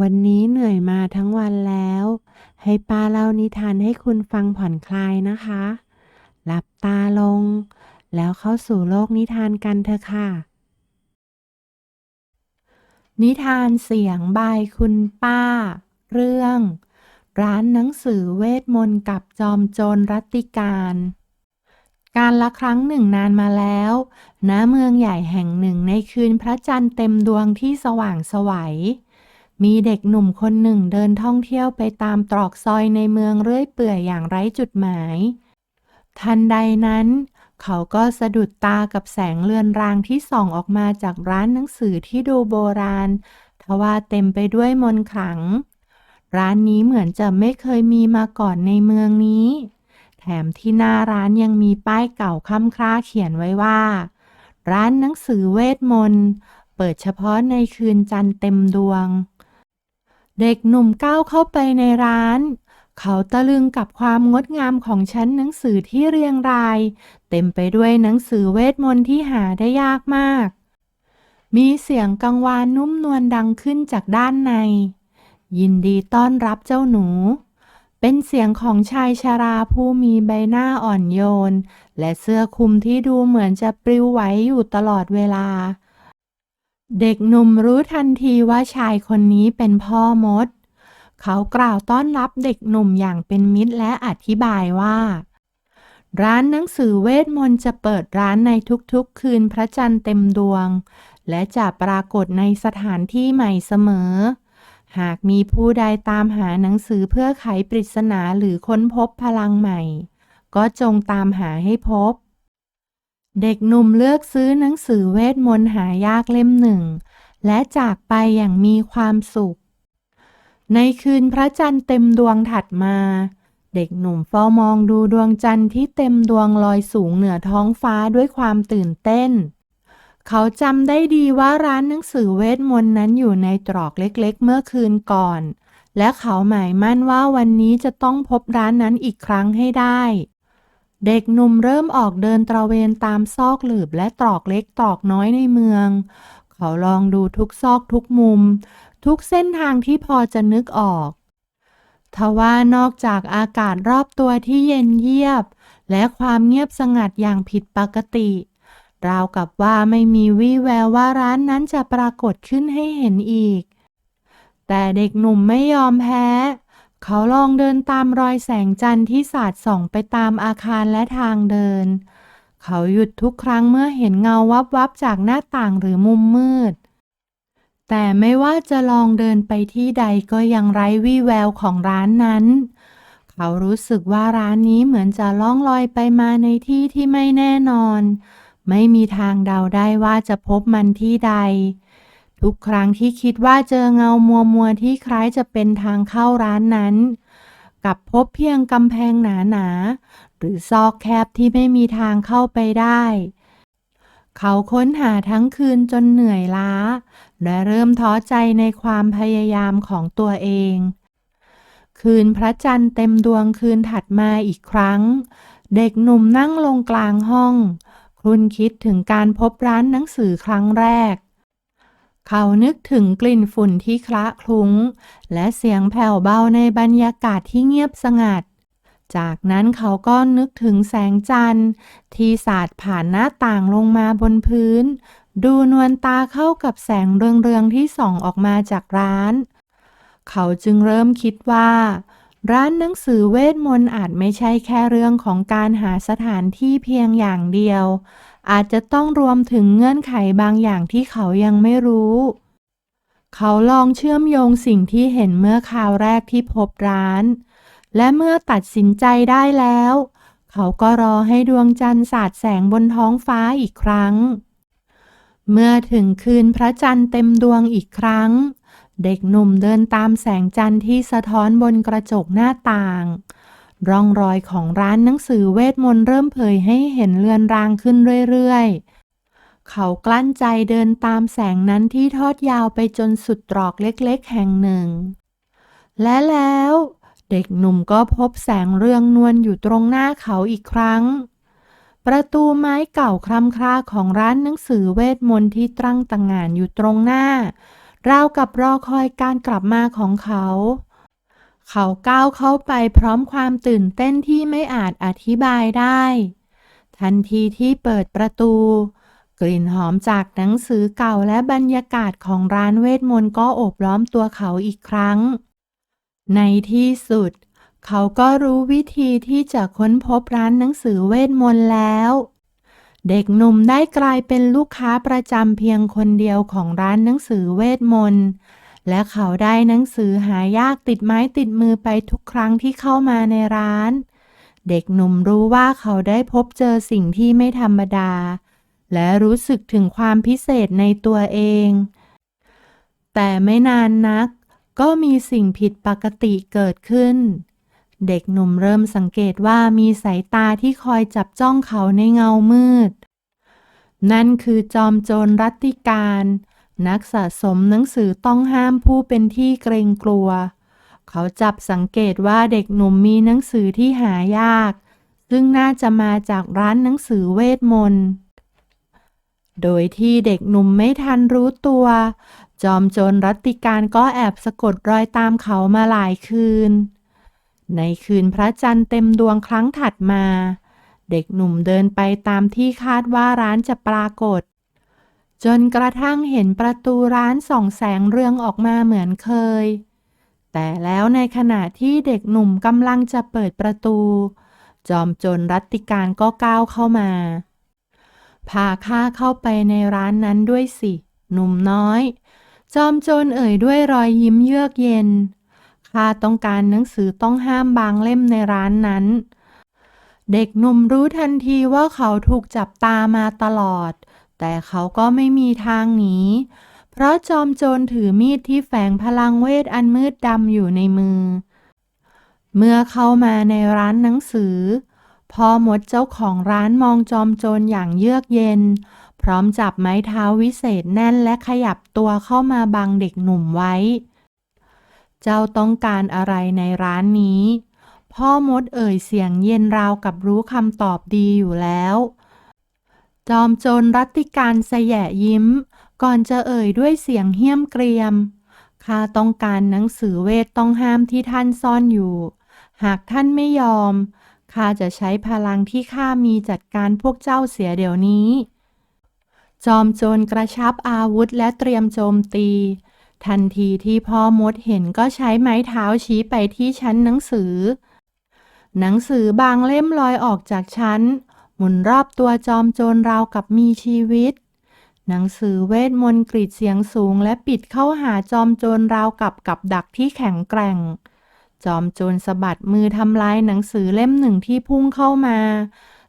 วันนี้เหนื่อยมาทั้งวันแล้ว ให้ป้าเล่านิทานให้คุณฟังผ่อนคลายนะคะ หลับตาลง แล้วเข้าสู่โลกนิทานกันเถอะค่ะ นิทานเสียงบายคุณป้า เรื่อง ร้านหนังสือเวทมนต์กับจอมโจรรัติการ การละครั้งหนึ่งนานมาแล้วณเมืองใหญ่แห่งหนึ่งในคืนพระจันทร์เต็มดวงที่สว่างไสวัย มีเด็กหนุ่มคนหนึ่งเดินท่องเที่ยวไปตามตรอกซอยในเมืองเรื่อยเปื่อยอย่างไร้จุดหมาย ทันใดนั้น เขาก็สะดุดตากับแสงเลือนรางที่ส่องออกมาจากร้านหนังสือที่ดูโบราณ ทว่าเต็มไปด้วยมนต์ขลัง ร้านนี้เหมือนจะไม่เคยมีมาก่อนในเมืองนี้ แถมที่หน้าร้านยังมีป้ายเก่าค้ำคร้าเขียนไว้ว่า ร้านหนังสือเวทมนต์ เปิดเฉพาะในคืนจันทร์เต็มดวง เด็กหนุ่มก้าวเข้าไปในร้าน เขาตะลึงกับความงดงามของชั้นหนังสือที่เรียงราย เต็มไปด้วยหนังสือเวทมนต์ที่หาได้ยากมาก มีเสียงกังวานนุ่มนวลดังขึ้นจากด้านใน ยินดีต้อนรับเจ้าหนู เป็นเสียงของชายชราผู้มีใบหน้าอ่อนโยน และเสื้อคลุมที่ดูเหมือนจะปลิวไหวอยู่ตลอดเวลา เด็กหนุ่มรู้ทันทีว่าชายคนนี้เป็นพ่อมด เขากล่าวต้อนรับเด็กหนุ่มอย่างเป็นมิตรและอธิบายว่า ร้านหนังสือเวทมนต์จะเปิดร้านในทุกๆ คืนพระจันทร์เต็มดวง และจะปรากฏในสถานที่ใหม่เสมอ หากมีผู้ใดตามหาหนังสือเพื่อไขปริศนาหรือค้นพบพลังใหม่ ก็จงตามหาให้พบ เด็กหนุ่มเลือกซื้อหนังสือเวทมนต์หายากเล่มหนึ่ง และจากไปอย่างมีความสุข ในคืนพระจันทร์เต็มดวงถัดมา เด็กหนุ่มเฝ้ามองดูดวงจันทร์ที่เต็มดวงลอยสูงเหนือท้องฟ้าด้วยความตื่นเต้น เขาจำได้ดีว่าร้านหนังสือเวทมนต์นั้นอยู่ในตรอกเล็กๆ เมื่อคืนก่อน และเขาหมายมั่นว่าวันนี้จะต้องพบร้านนั้นอีกครั้งให้ได้ เด็กหนุ่มเริ่มออกเดินตระเวนตามซอกหลืบและตรอกเล็กตรอกน้อยในเมือง เขาลองดูทุกซอกทุกมุม ทุกเส้นทางที่พอจะนึกออก ทว่านอกจากอากาศรอบตัวที่เย็นเยียบ และความเงียบสงัดอย่างผิดปกติ ราวกับว่าไม่มีวี่แววว่าร้านนั้นจะปรากฏขึ้นให้เห็นอีก แต่เด็กหนุ่มไม่ยอมแพ้เเขาลองเดินตามรอยแสงจันทร์ที่สาดส่องไปตามอาคารและทางเดิน เขาหยุดทุกครั้งเมื่อเห็นเงาวับวับๆจากหน้าต่างหรือมุมมืด แต่ไม่ว่าจะลองเดินไปที่ใดก็ยังไร้วี่แววของร้านนั้น เขารู้สึกว่าร้านนี้เหมือนจะล่องลอยไปมาในที่ที่ไม่แน่นอน ไม่มีทางเดาได้ว่าจะพบมันที่ใด ทุกครั้งที่คิดว่าเจอเงามัวมัวที่คล้ายจะเป็นทางเข้าร้านนั้น กับพบเพียงกำแพงหนาๆหรือซอกแคบที่ไม่มีทางเข้าไปได้ เขาค้นหาทั้งคืนจนเหนื่อยล้า และเริ่มท้อใจในความพยายามของตัวเอง คืนพระจันทร์เต็มดวงคืนถัดมาอีกครั้ง เด็กหนุ่มนั่งลงกลางห้องครุ่นคิดถึงการพบร้านหนังสือครั้งแรก เขานึกถึงกลิ่นฝุ่นที่คละคลุ้ง และเสียงแผ่วเบาในบรรยากาศที่เงียบสงัด จากนั้นเขาก็นึกถึงแสงจันทร์ ที่สาดผ่านหน้าต่างลงมาบนพื้น ดูนวลตาเข้ากับแสงเรืองๆที่ส่องออกมาจากร้าน เขาจึงเริ่มคิดว่า ร้านหนังสือเวทมนต์อาจไม่ใช่แค่เรื่องของการหาสถานที่เพียงอย่างเดียว อาจจะต้องรวมถึงเงื่อนไขบางอย่างที่เขายังไม่รู้ เขาลองเชื่อมโยงสิ่งที่เห็นเมื่อคราวแรกที่พบร้าน และเมื่อตัดสินใจได้แล้ว เขาก็รอให้ดวงจันทร์สาดแสงบนท้องฟ้าอีกครั้ง เมื่อถึงคืนพระจันทร์เต็มดวงอีกครั้ง เด็กหนุ่มเดินตามแสงจันทร์ที่สะท้อนบนกระจกหน้าต่าง ร่องรอยของร้านหนังสือเวทมนต์เริ่มเผยให้เห็นเลือนรางขึ้นเรื่อยๆ เขากลั้นใจเดินตามแสงนั้นที่ทอดยาวไปจนสุดตรอกเล็กๆ แห่งหนึ่ง และแล้วเด็กหนุ่มก็พบแสงเรืองนวลอยู่ตรงหน้าเขาอีกครั้ง ประตูไม้เก่าคร่ำคร่าของร้านหนังสือเวทมนต์ที่ตั้งต่างงานอยู่ตรงหน้า ราวกับรอคอยการกลับมาของเขา เขาก้าวเข้าไปพร้อมความตื่นเต้นที่ไม่อาจอธิบายได้ ทันทีที่เปิดประตู กลิ่นหอมจากหนังสือเก่าและบรรยากาศของร้านเวทมนต์ก็โอบล้อมตัวเขาอีกครั้ง ในที่สุด เขาก็รู้วิธีที่จะค้นพบร้านหนังสือเวทมนต์แล้ว เด็กหนุ่มได้กลายเป็นลูกค้าประจำเพียงคนเดียวของร้านหนังสือเวทมนต์ และเขาได้หนังสือหายากติดไม้ติดมือไปทุกครั้งที่เข้ามาในร้าน เด็กหนุ่มรู้ว่าเขาได้พบเจอสิ่งที่ไม่ธรรมดา และรู้สึกถึงความพิเศษในตัวเอง แต่ไม่นานนัก ก็มีสิ่งผิดปกติเกิดขึ้น เด็กหนุ่มเริ่มสังเกตว่ามีสายตาที่คอยจับจ้องเขาในเงามืด นั่นคือจอมโจรรัตติการ นักสะสมหนังสือต้องห้ามผู้เป็นที่เกรงกลัว เขาจับสังเกตว่าเด็กหนุ่มมีหนังสือที่หายาก ซึ่งน่าจะมาจากร้านหนังสือเวทมนต์ โดยที่เด็กหนุ่มไม่ทันรู้ตัว จอมโจรรัตติการก็แอบสะกดรอยตามเขามาหลายคืน ในคืนพระจันทร์เต็มดวงครั้งถัดมา เด็กหนุ่มเดินไปตามที่คาดว่าร้านจะปรากฏ จนกระทั่งเห็นประตูร้านส่องแสงเรืองออกมาเหมือนเคย แต่แล้วในขณะที่เด็กหนุ่มกำลังจะเปิดประตู จอมโจรรัติการก็ก้าวเข้ามาพาข้าเข้าไปในร้านนั้นด้วยสิ หนุ่มน้อย จอมโจรเอ่ยด้วยรอยยิ้มเยือกเย็น ข้าต้องการหนังสือต้องห้ามบางเล่มในร้านนั้น เด็กหนุ่มรู้ทันทีว่าเขาถูกจับตามาตลอด แต่เขาก็ไม่มีทางหนีเพราะจอมโจรถือมีดที่แฝงพลังเวทอันมืดดำอยู่ในมือ เมื่อเข้ามาในร้านหนังสือพ่อมดเจ้าของร้านมองจอมโจรอย่างเยือกเย็น พร้อมจับไม้เท้าวิเศษแน่นและขยับตัวเข้ามาบังเด็กหนุ่มไว้ เจ้าต้องการอะไรในร้านนี้ พ่อมดเอ่ยเสียงเย็นราวกับรู้คำตอบดีอยู่แล้ว จอมโจรรัติการสยะยิ้ม ก่อนจะเอ่ยด้วยเสียงเหี้ยมเกรียม ข้าต้องการหนังสือเวทต้องห้ามที่ท่านซ่อนอยู่ หากท่านไม่ยอม ข้าจะใช้พลังที่ข้ามีจัดการพวกเจ้าเสียเดี๋ยวนี้จอมโจรกระชับอาวุธและเตรียมโจมตี ทันทีที่พ่อมดเห็นก็ใช้ไม้เท้าชี้ไปที่ชั้นหนังสือ หนังสือบางเล่มลอยออกจากชั้น หมุนรอบตัวจอมโจรราวกับมีชีวิต หนังสือเวทมนต์กรีดเสียงสูงและปิดเข้าหาจอมโจรราวกับกับดักที่แข็งแกร่ง จอมโจรสะบัดมือทำลายหนังสือเล่มหนึ่งที่พุ่งเข้ามา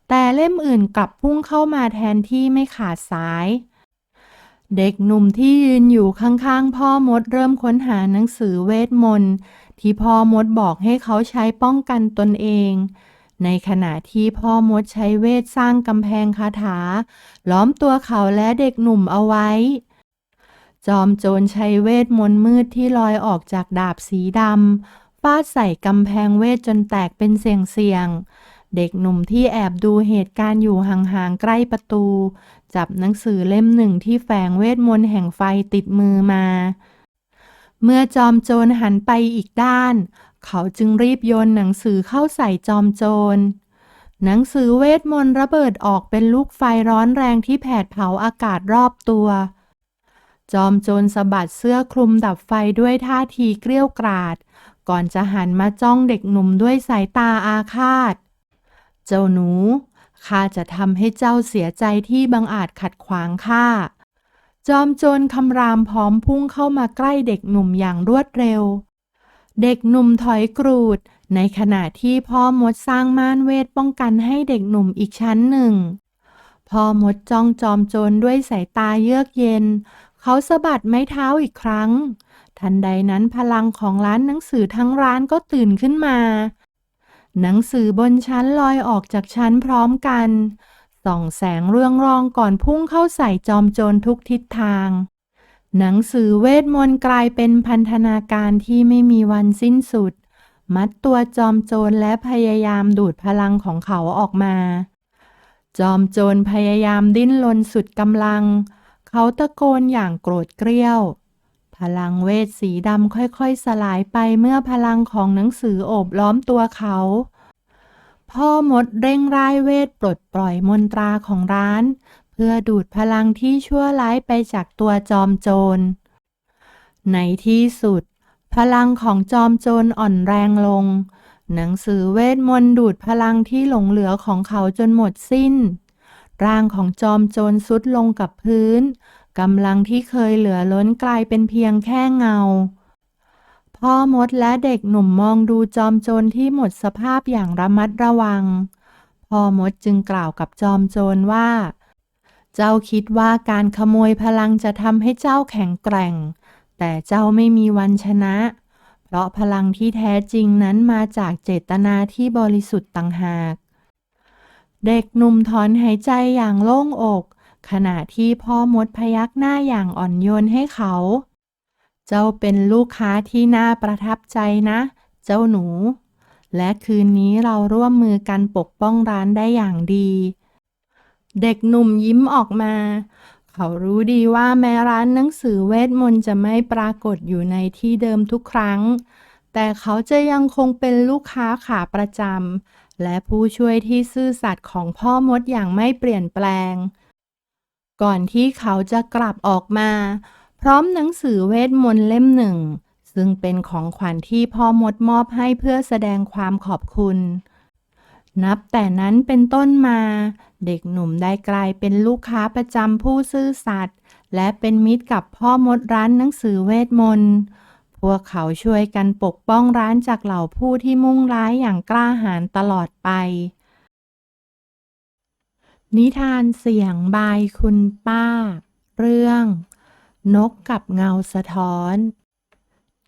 แต่เล่มอื่นกลับพุ่งเข้ามาแทนที่ไม่ขาดสาย เด็กหนุ่มที่ยืนอยู่ข้างๆ พ่อมดเริ่มค้นหาหนังสือเวทมนต์ที่พ่อมดบอกให้เขาใช้ป้องกันตนเอง ในขณะที่พ่อมดใช้เวทสร้างกำแพงคาถา ล้อมตัวเขาและเด็กหนุ่มเอาไว้ จอมโจรใช้เวทมนต์มืดที่ลอยออกจากดาบสีดำฟาดใส่กำแพงเวทจนแตกเป็นเสียงๆเด็กหนุ่มที่แอบดูเหตุการณ์อยู่ห่างๆใกล้ประตู จับหนังสือเล่มหนึ่งที่แฝงเวทมนต์แห่งไฟติดมือมา เมื่อจอมโจรหันไปอีกด้าน เขาจึงรีบโยนหนังสือเข้าใส่จอมโจร หนังสือเวทมนต์ระเบิดออกเป็นลูกไฟร้อนแรงที่แผดเผาอากาศรอบตัว จอมโจรสะบัดเสื้อคลุมดับไฟด้วยท่าทีเกรี้ยกราด ก่อนจะหันมาจ้องเด็กหนุ่มด้วยสายตาอาฆาต เจ้าหนู ข้าจะทำให้เจ้าเสียใจที่บังอาจขัดขวางข้า จอมโจรคำรามพร้อมพุ่งเข้ามาใกล้เด็กหนุ่มอย่างรวดเร็ว เด็กหนุ่มถอยกรูด ในขณะที่พ่อมดสร้างม่านเวทป้องกันให้เด็กหนุ่มอีกชั้นหนึ่ง พ่อมดจ้องจอมโจรด้วยสายตาเยือกเย็น เขาสะบัดไม้เท้าอีกครั้ง ทันใดนั้นพลังของร้านหนังสือทั้งร้านก็ตื่นขึ้นมา หนังสือบนชั้นลอยออกจากชั้นพร้อมกัน ส่องแสงเรืองรองก่อนพุ่งเข้าใส่จอมโจรทุกทิศทาง หนังสือเวทมนต์กลายเป็นพันธนาการที่ไม่มีวันสิ้นสุด มัดตัวจอมโจรและพยายามดูดพลังของเขาออกมา จอมโจรพยายามดิ้นรนสุดกำลัง เขาตะโกนอย่างโกรธเกรี้ยว ลังเวทสีดำค่อยๆ สลายไปเมื่อพลังของหนังสือโอบล้อมตัวเขา พ่อมดเร่งร่ายเวทปลดปล่อยมนตราของร้าน เพื่อดูดพลังที่ชั่วร้ายไปจากตัวจอมโจร ในที่สุด พลังของจอมโจรอ่อนแรงลง หนังสือเวทมนต์ดูดพลังที่หลงเหลือของเขาจนหมดสิ้น ร่างของจอมโจรสุดลงกับพื้น กำลังที่เคยเหลือล้นกลายเป็นเพียงแค่เงา พ่อมดและเด็กหนุ่มมองดูจอมโจรที่หมดสภาพอย่างระมัดระวัง พ่อมดจึงกล่าวกับจอมโจรว่า เจ้าคิดว่าการขโมยพลังจะทำให้เจ้าแข็งแกร่ง แต่เจ้าไม่มีวันชนะ เพราะพลังที่แท้จริงนั้นมาจากเจตนาที่บริสุทธิ์ต่างหาก เด็กหนุ่มถอนหายใจอย่างโล่งอก ขณะที่พ่อมดพยักหน้าอย่างอ่อนโยนให้เขา เจ้าเป็นลูกค้าที่น่าประทับใจนะ เจ้าหนู และคืนนี้เราร่วมมือกันปกป้องร้านได้อย่างดี เด็กหนุ่มยิ้มออกมา เขารู้ดีว่าแม้ร้านหนังสือเวทมนต์จะไม่ปรากฏอยู่ในที่เดิมทุกครั้ง แต่เขาจะยังคงเป็นลูกค้าขาประจำและผู้ช่วยที่ซื่อสัตย์ของพ่อมดอย่างไม่เปลี่ยนแปลง ก่อนที่เขาจะกลับออกมา พร้อมหนังสือเวทมนต์เล่มหนึ่ง ซึ่งเป็นของขวัญที่พ่อมดมอบให้เพื่อแสดงความขอบคุณ นับแต่นั้นเป็นต้นมา เด็กหนุ่มได้กลายเป็นลูกค้าประจำผู้ซื่อสัตย์และเป็นมิตรกับพ่อมดร้านหนังสือเวทมนต์พวกเขาช่วยกันปกป้องร้านจากเหล่าผู้ที่มุ่งร้ายอย่างกล้าหาญตลอดไป นิทานเสียงบายคุณป้า เรื่อง นกกับเงาสะท้อน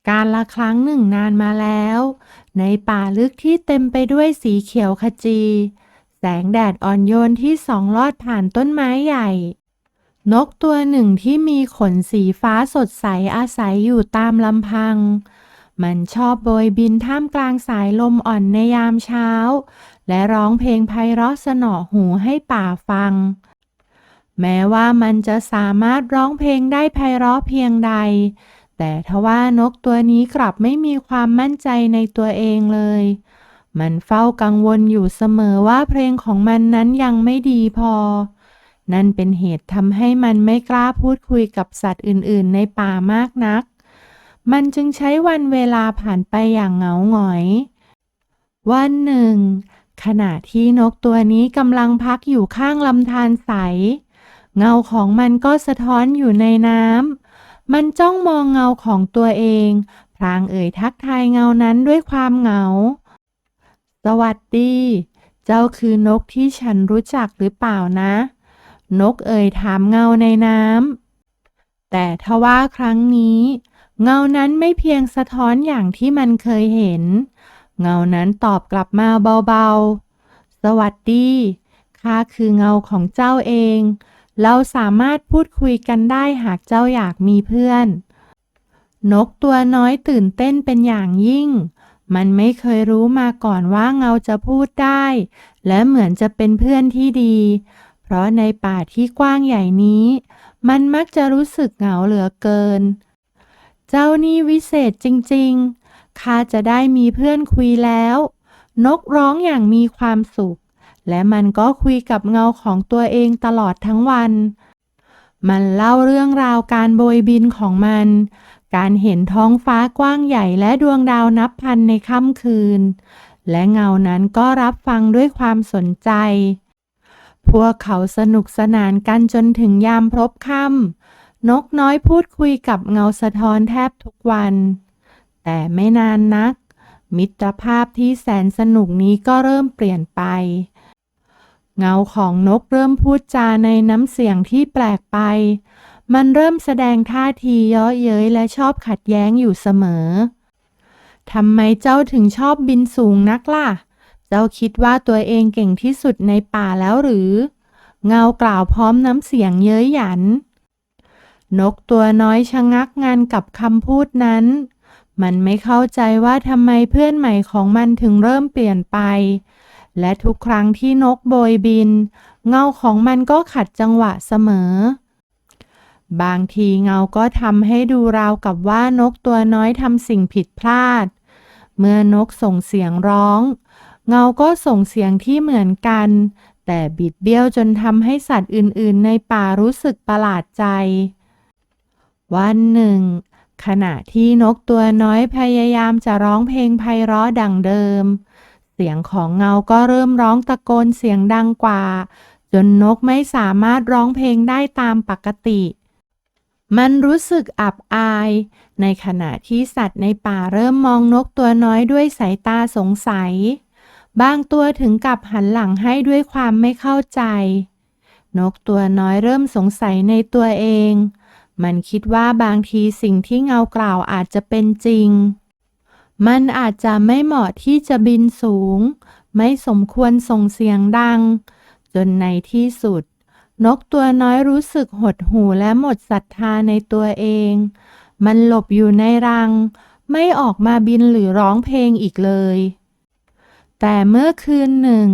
การละครั้งหนึ่งนานมาแล้ว ในป่าลึกที่เต็มไปด้วยสีเขียวขจี แสงแดดอ่อนโยนที่สองลอดผ่านต้นไม้ใหญ่ นกตัวหนึ่งที่มีขนสีฟ้าสดใสอาศัยอยู่ตามลำพัง มันชอบโบยบินท่ามกลางสายลมอ่อนในยามเช้า และร้องเพลงไพเราะสนอหูให้ป่าฟัง แม้ว่ามันจะสามารถร้องเพลงได้ไพเราะเพียงใด แต่ทว่านกตัวนี้กลับไม่มีความมั่นใจในตัวเองเลย มันเฝ้ากังวลอยู่เสมอว่าเพลงของมันนั้นยังไม่ดีพอ นั่นเป็นเหตุทำให้มันไม่กล้าพูดคุยกับสัตว์อื่น ๆ ในป่ามากนัก มันจึงใช้วันเวลาผ่านไปอย่างเหงาหงอย วันหนึ่ง ขณะที่นกตัวนี้กำลังพักอยู่ข้างลำธารใส เงาของมันก็สะท้อนอยู่ในน้ำ มันจ้องมองเงาของตัวเอง พลางเอ่ยทักทายเงานั้นด้วยความเหงา สวัสดี เจ้าคือนกที่ฉันรู้จักหรือเปล่านะ นกเอ่ยถามเงาในน้ำ แต่ทว่าครั้งนี้ เงานั้นไม่เพียงสะท้อนอย่างที่มันเคยเห็น เงานั้นตอบกลับมาเบาๆ สวัสดี ข้าคือเงาของเจ้าเอง เราสามารถพูดคุยกันได้หากเจ้าอยากมีเพื่อน นกตัวน้อยตื่นเต้นเป็นอย่างยิ่ง มันไม่เคยรู้มาก่อนว่าเงาจะพูดได้ และเหมือนจะเป็นเพื่อนที่ดี เพราะในป่าที่กว้างใหญ่นี้ มันมักจะรู้สึกเหงาเหลือเกินเจ้านี่วิเศษจริงๆ ข้าจะได้มีเพื่อนคุยแล้ว นกร้องอย่างมีความสุข และมันก็คุยกับเงาของตัวเองตลอดทั้งวัน มันเล่าเรื่องราวการโบยบินของมัน การเห็นท้องฟ้ากว้างใหญ่และดวงดาวนับพันในค่ำคืน และเงานั้นก็รับฟังด้วยความสนใจ พวกเขาสนุกสนานกันจนถึงยามพบค่ำ นกน้อยพูดคุยกับเงาสะท้อนแทบทุกวัน แต่ไม่นานนัก มิตรภาพที่แสนสนุกนี้ก็เริ่มเปลี่ยนไป เงาของนกเริ่มพูดจาในน้ำเสียงที่แปลกไป มันเริ่มแสดงท่าทีเยาะเย้ยและชอบขัดแย้งอยู่เสมอทำไมเจ้าถึงชอบบินสูงนักล่ะ เจ้าคิดว่าตัวเองเก่งที่สุดในป่าแล้วหรือ เงากล่าวพร้อมน้ำเสียงเย้ยหยัน นกตัวน้อยชะงักงานกับคำพูดนั้น มันไม่เข้าใจว่าทำไมเพื่อนใหม่ของมันถึงเริ่มเปลี่ยนไป และทุกครั้งที่นกโบยบิน เงาของมันก็ขัดจังหวะเสมอ บางทีเงาก็ทำให้ดูราวกับว่านกตัวน้อยทำสิ่งผิดพลาด เมื่อนกส่งเสียงร้อง เงาก็ส่งเสียงที่เหมือนกัน แต่บิดเบี้ยวจนทำให้สัตว์อื่น ๆ ในป่ารู้สึกประหลาดใจ วันหนึ่ง ขณะที่นกตัวน้อยพยายามจะร้องเพลงไพเราะดังเดิม เสียงของเงาก็เริ่มร้องตะโกนเสียงดังกว่า จนนกไม่สามารถร้องเพลงได้ตามปกติ มันรู้สึกอับอาย ในขณะที่สัตว์ในป่าเริ่มมองนกตัวน้อยด้วยสายตาสงสัย บางตัวถึงกับหันหลังให้ด้วยความไม่เข้าใจ นกตัวน้อยเริ่มสงสัยในตัวเอง มันคิดว่าบางทีสิ่งที่เงากล่าวอาจจะเป็นจริง มันอาจจะไม่เหมาะที่จะบินสูง ไม่สมควรส่งเสียงดัง จนในที่สุด นกตัวน้อยรู้สึกหดหู่และหมดศรัทธาในตัวเอง มันหลบอยู่ในรัง ไม่ออกมาบินหรือร้องเพลงอีกเลย แต่เมื่อคืนหนึ่ง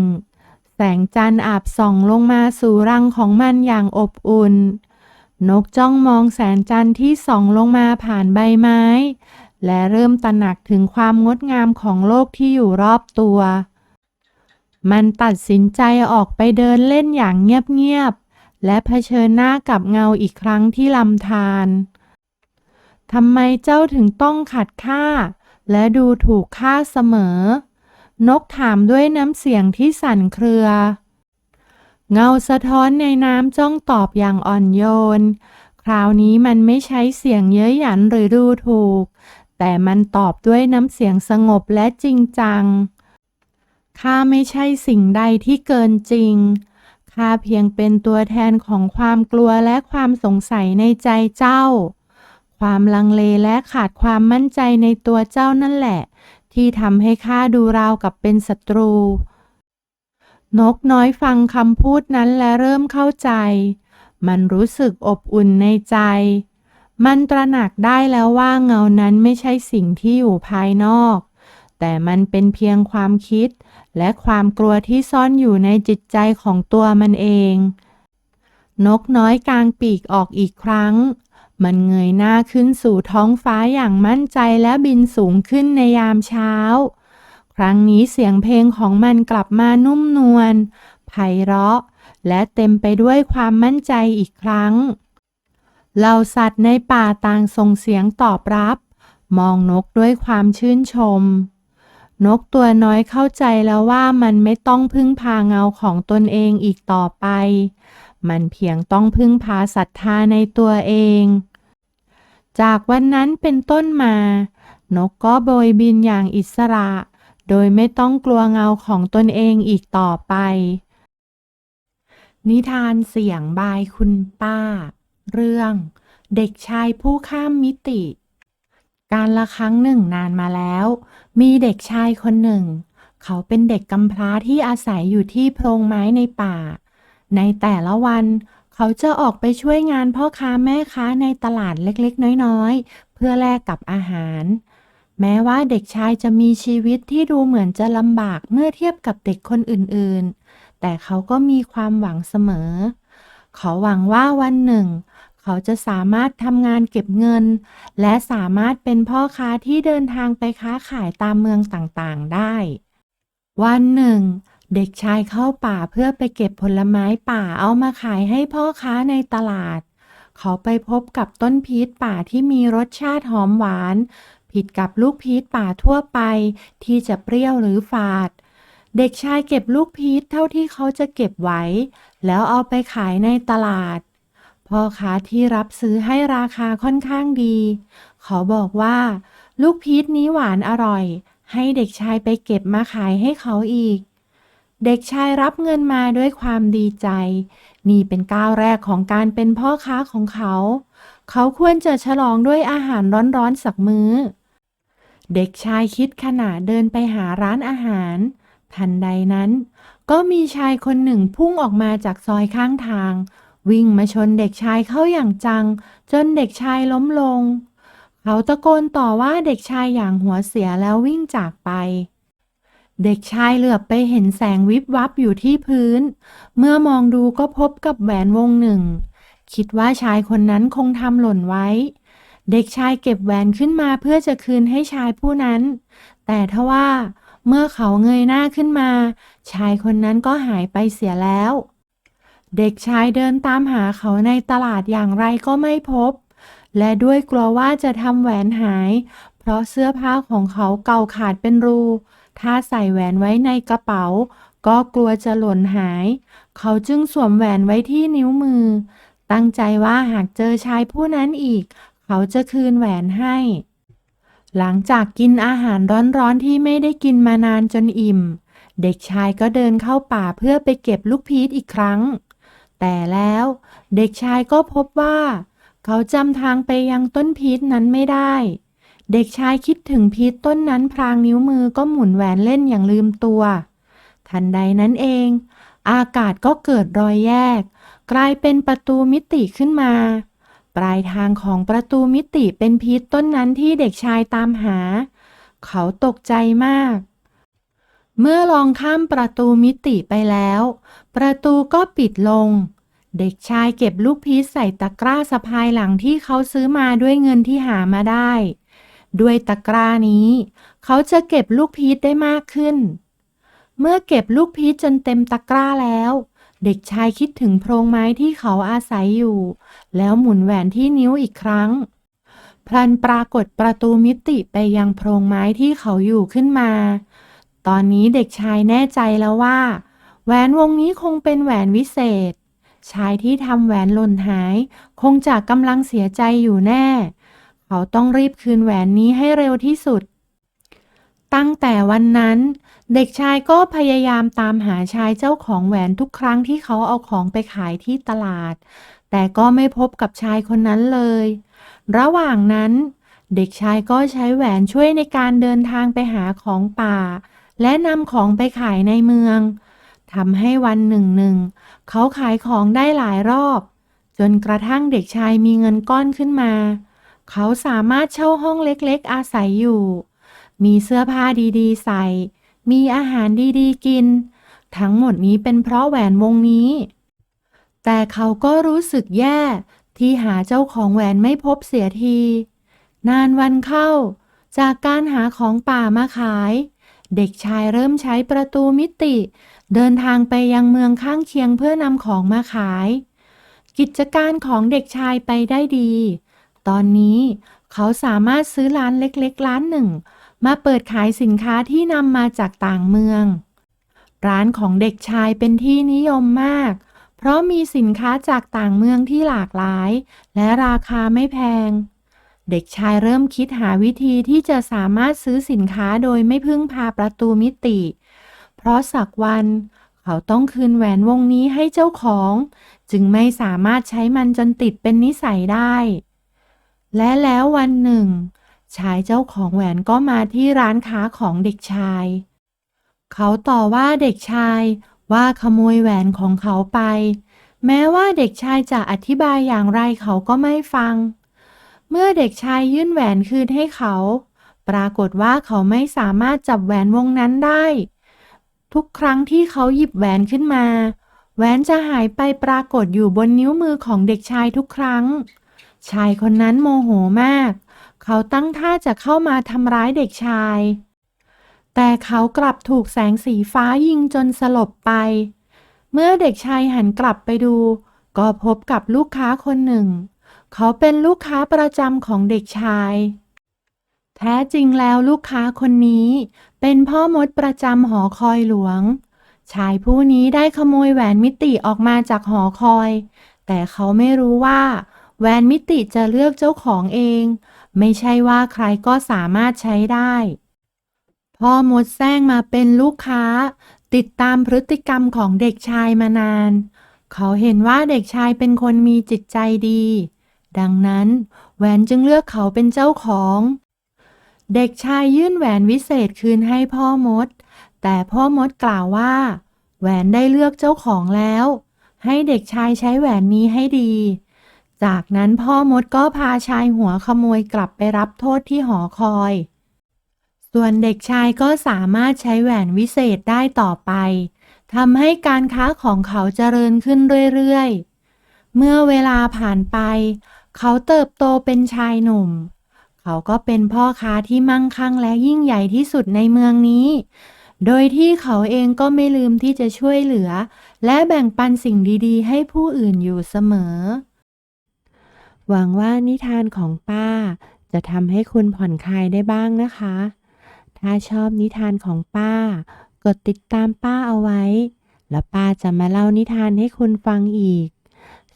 แสงจันทร์อาบส่องลงมาสู่รังของมันอย่างอบอุ่น นกจ้องมองแสงจันทร์ที่ส่องลงมาผ่านใบไม้ และเริ่มตระหนักถึงความงดงามของโลกที่อยู่รอบตัว มันตัดสินใจออกไปเดินเล่นอย่างเงียบๆ และเผชิญหน้ากับเงาอีกครั้งที่ลำธารทำไมเจ้าถึงต้องขัดข้าและดูถูกข้าเสมอ นกถามด้วยน้ำเสียงที่สั่นเครือ เงาสะท้อนในน้ำจ้องตอบอย่างอ่อนโยน คราวนี้มันไม่ใช้เสียงเย้ยหยันหรือดูถูก แต่มันตอบด้วยน้ำเสียงสงบและจริงจัง ข้าไม่ใช่สิ่งใดที่เกินจริง ข้าเพียงเป็นตัวแทนของความกลัวและความสงสัยในใจเจ้า ความลังเลและขาดความมั่นใจในตัวเจ้านั่นแหละ ที่ทำให้ข้าดูราวกับเป็นศัตรู นกน้อยฟังคำพูดนั้นและเริ่มเข้าใจ มันรู้สึกอบอุ่นในใจ มันตระหนักได้แล้วว่าเงานั้นไม่ใช่สิ่งที่อยู่ภายนอก แต่มันเป็นเพียงความคิด และความกลัวที่ซ่อนอยู่ในจิตใจของตัวมันเอง นกน้อยกางปีกออกอีกครั้ง มันเงยหน้าขึ้นสู่ท้องฟ้าอย่างมั่นใจและบินสูงขึ้นในยามเช้า ครั้งนี้เสียงเพลงของมันกลับมานุ่มนวลไพเราะ และเต็มไปด้วยความมั่นใจอีกครั้ง เหล่าสัตว์ในป่าต่างส่งเสียงตอบรับ มองนกด้วยความชื่นชม นกตัวน้อยเข้าใจแล้วว่ามันไม่ต้องพึ่งพาเงาของตนเองอีกต่อไป มันเพียงต้องพึ่งพาศรัทธาในตัวเอง จากวันนั้นเป็นต้นมา นกก็โบยบินอย่างอิสระ โดยไม่ต้องกลัวเงาของตนเองอีกต่อไป นิทานเสียงบายคุณป้า เรื่อง เด็กชายผู้ข้ามมิติ การละครั้งหนึ่งนานมาแล้ว มีเด็กชายคนหนึ่ง เขาเป็นเด็กกำพร้าที่อาศัยอยู่ที่โพรงไม้ในป่า ในแต่ละวันเขาจะออกไปช่วยงานพ่อค้าแม่ค้าในตลาดเล็กๆ น้อยๆ เพื่อแลกกับอาหาร แม้ว่าเด็กชายจะมีชีวิตที่ดูเหมือนจะลำบากเมื่อเทียบกับเด็กคนอื่นๆ แต่เขาก็มีความหวังเสมอขาหวังว่าวันหนึ่ง เขาจะสามารถทำงานเก็บเงิน และสามารถเป็นพ่อค้าที่เดินทางไปค้าขายตามเมืองต่างๆได้ วันหนึ่ง เด็กชายเข้าป่าเพื่อไปเก็บผลไม้ป่าเอามาขายให้พ่อค้าในตลาด เขาไปพบกับต้นพีชป่าที่มีรสชาติหอมหวาน ผิดกับลูกพีชป่าทั่วไป ที่จะเปรี้ยวหรือฝาด เด็กชายเก็บลูกพีชเท่าที่เขาจะเก็บไว้ แล้วเอาไปขายในตลาด พ่อค้าที่รับซื้อให้ราคาค่อนข้างดี เขาบอกว่า ลูกพีชนี้หวานอร่อย ให้เด็กชายไปเก็บมาขายให้เขาอีกเด็กชายรับเงินมาด้วยความดีใจ นี่เป็นก้าวแรกของการเป็นพ่อค้าของเขา เขาควรจะฉลองด้วยอาหารร้อนๆสักมื้อ เด็กชายคิดขณะเดินไปหาร้านอาหาร ทันใดนั้น ก็มีชายคนหนึ่งพุ่งออกมาจากซอยข้างทาง วิ่งมาชนเด็กชายเข้าอย่างจัง จนเด็กชายล้มลง เขาตะโกนต่อว่าเด็กชายอย่างหัวเสียแล้ววิ่งจากไป เด็กชายเหลือบไปเห็นแสงวิบวับอยู่ที่พื้น เมื่อมองดูก็พบกับแหวนวงหนึ่ง คิดว่าชายคนนั้นคงทำหล่นไว้ เด็กชายเก็บแหวนขึ้นมาเพื่อจะคืนให้ชายผู้นั้น แต่ทว่าเมื่อเขาเงยหน้าขึ้นมา ชายคนนั้นก็หายไปเสียแล้ว เด็กชายเดินตามหาเขาในตลาดอย่างไรก็ไม่พบ และด้วยกลัวว่าจะทำแหวนหาย เพราะเสื้อผ้าของเขาเก่าขาดเป็นรู ถ้าใส่แหวนไว้ในกระเป๋า ก็กลัวจะหล่นหาย เขาจึงสวมแหวนไว้ที่นิ้วมือ ตั้งใจว่าหากเจอชายผู้นั้นอีก เขาจะคืนแหวนให้ หลังจากกินอาหารร้อนๆที่ไม่ได้กินมานานจนอิ่ม เด็กชายก็เดินเข้าป่าเพื่อไปเก็บลูกพีชอีกครั้ง แต่แล้วเด็กชายก็พบว่า เขาจำทางไปยังต้นพีชนั้นไม่ได้ เด็กชายคิดถึงพีชต้นนั้นพรางนิ้วมือก็หมุนแหวนเล่นอย่างลืมตัว ทันใดนั้นเอง อากาศก็เกิดรอยแยก กลายเป็นประตูมิติขึ้นมา ปลายทางของประตูมิติเป็นพีชต้นนั้นที่เด็กชายตามหา เขาตกใจมาก เมื่อลองข้ามประตูมิติไปแล้ว ประตูก็ปิดลง เด็กชายเก็บลูกพีชใส่ตะกร้าสะพายหลังที่เขาซื้อมาด้วยเงินที่หามาได้ ด้วยตะกร้านี้ เขาจะเก็บลูกพีชได้มากขึ้น เมื่อเก็บลูกพีชจนเต็มตะกร้าแล้ว เด็กชายคิดถึงโพรงไม้ที่เขาอาศัยอยู่ แล้วหมุนแหวนที่นิ้วอีกครั้ง พลันปรากฏประตูมิติไปยังโพรงไม้ที่เขาอยู่ขึ้นมา ตอนนี้เด็กชายแน่ใจแล้วว่า แหวนวงนี้คงเป็นแหวนวิเศษ ชายที่ทำแหวนหล่นหาย คงจะกำลังเสียใจอยู่แน่ เขาต้องรีบคืนแหวนนี้ให้เร็วที่สุด ตั้งแต่วันนั้น เด็กชายก็พยายามตามหาชายเจ้าของแหวนทุกครั้งที่เขาเอาของไปขายที่ตลาด แต่ก็ไม่พบกับชายคนนั้นเลย ระหว่างนั้น เด็กชายก็ใช้แหวนช่วยในการเดินทางไปหาของป่า และนำของไปขายในเมืองทำให้วันหนึ่งหนึ่งเขาขายของได้หลายรอบ จนกระทั่งเด็กชายมีเงินก้อนขึ้นมา เขาสามารถเช่าห้องเล็กๆอาศัยอยู่ มีเสื้อผ้าดีๆ ใส่ มีอาหารดีๆกิน ทั้งหมดนี้เป็นเพราะแหวนวงนี้ แต่เขาก็รู้สึกแย่ที่หาเจ้าของแหวนไม่พบเสียที นานวันเข้า จากการหาของป่ามาขาย เด็กชายเริ่มใช้ประตูมิติ เดินทางไปยังเมืองข้างเคียงเพื่อนำของมาขาย กิจการของเด็กชายไปได้ดี ตอนนี้เขาสามารถซื้อร้านเล็กๆ ร้านหนึ่ง มาเปิดขายสินค้าที่นำมาจากต่างเมือง ร้านของเด็กชายเป็นที่นิยมมาก เพราะมีสินค้าจากต่างเมืองที่หลากหลาย และราคาไม่แพง เด็กชายเริ่มคิดหาวิธีที่จะสามารถซื้อสินค้าโดยไม่พึ่งพาประตูมิติ เพราะสักวันเขาต้องคืนแหวนวงนี้ให้เจ้าของ จึงไม่สามารถใช้มันจนติดเป็นนิสัยได้ และแล้ววันหนึ่ง ชายเจ้าของแหวนก็มาที่ร้านค้าของเด็กชาย เขาต่อว่าเด็กชายว่าขโมยแหวนของเขาไป แม้ว่าเด็กชายจะอธิบายอย่างไรเขาก็ไม่ฟัง เมื่อเด็กชายยื่นแหวนคืนให้เขา ปรากฏว่าเขาไม่สามารถจับแหวนวงนั้นได้ ทุกครั้งที่เขาหยิบแหวนขึ้นมา แหวนจะหายไปปรากฏอยู่บนนิ้วมือของเด็กชายทุกครั้ง ชายคนนั้นโมโหมาก เขาตั้งท่าจะเข้ามาทำร้ายเด็กชาย แต่เขากลับถูกแสงสีฟ้ายิงจนสลบไป เมื่อเด็กชายหันกลับไปดู ก็พบกับลูกค้าคนหนึ่ง เขาเป็นลูกค้าประจำของเด็กชาย แท้จริงแล้วลูกค้าคนนี้ เป็นพ่อมดประจำหอคอยหลวง ชายผู้นี้ได้ขโมยแหวนมิติออกมาจากหอคอย แต่เขาไม่รู้ว่าแหวนมิติจะเลือกเจ้าของเอง ไม่ใช่ว่าใครก็สามารถใช้ได้ พ่อมดแซงมาเป็นลูกค้า ติดตามพฤติกรรมของเด็กชายมานาน เขาเห็นว่าเด็กชายเป็นคนมีจิตใจดี ดังนั้นแหวนจึงเลือกเขาเป็นเจ้าของ เด็กชายยื่นแหวนวิเศษคืนให้พ่อมด แต่พ่อมดกล่าวว่า แหวนได้เลือกเจ้าของแล้ว ให้เด็กชายใช้แหวนนี้ให้ดี จากนั้นพ่อมดก็พาชายหัวขโมยกลับไปรับโทษที่หอคอย ส่วนเด็กชายก็สามารถใช้แหวนวิเศษได้ต่อไปทำให้การค้าของเขาเจริญขึ้นเรื่อยๆ เมื่อเวลาผ่านไป เขาเติบโตเป็นชายหนุ่ม เขาก็เป็นพ่อค้าที่มั่งคั่งและยิ่งใหญ่ที่สุดในเมืองนี้ โดยที่เขาเองก็ไม่ลืมที่จะช่วยเหลือ และแบ่งปันสิ่งดีๆ ให้ผู้อื่นอยู่เสมอ หวังว่านิทานของป้า จะทำให้คุณผ่อนคลายได้บ้างนะคะ ถ้าชอบนิทานของป้า กดติดตามป้าเอาไว้ แล้วป้าจะมาเล่านิทานให้คุณฟังอีก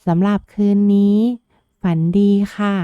สำหรับคืนนี้ ฝันดีค่ะ